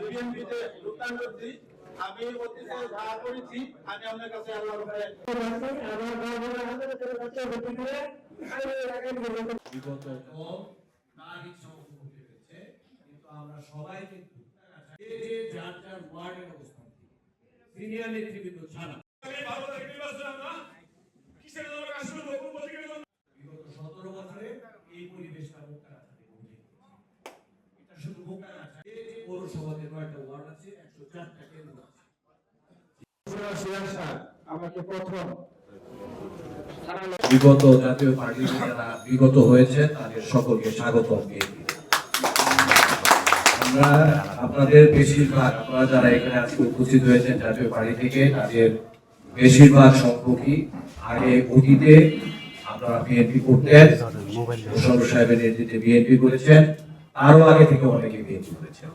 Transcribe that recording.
বিএনপিতে যোগদান করছি আমি অতীতে যা করেছি আমি আপনার কাছে আল্লাহর বিগত কম তার ইচ্ছা মতো হতে কিন্তু আমরা সবাই কিন্তু যে যে যার যার ওয়ার্ডের অবস্থান সিনিয়র নেতৃবৃন্দ ছাড়া বিগত পৌরসভাতে কয়েকটা ওয়ার্ড আছে একশো চারটা কেন্দ্র আমাকে প্রথম। বিগত জাতীয় যারা বিগত হয়েছে তাদের সকলকে স্বাগত আমরা আপনাদের বেশিরভাগ আপনারা যারা এখানে আজকে উপস্থিত হয়েছেন জাতীয় পার্টি থেকে তাদের বেশিরভাগ সংখ্যকই আগে অতীতে আপনারা বিএনপি করতেন। সাহেবের নেতৃত্বে বিএনপি করেছেন। 아로하게 등용을 하기 위해 기도했죠.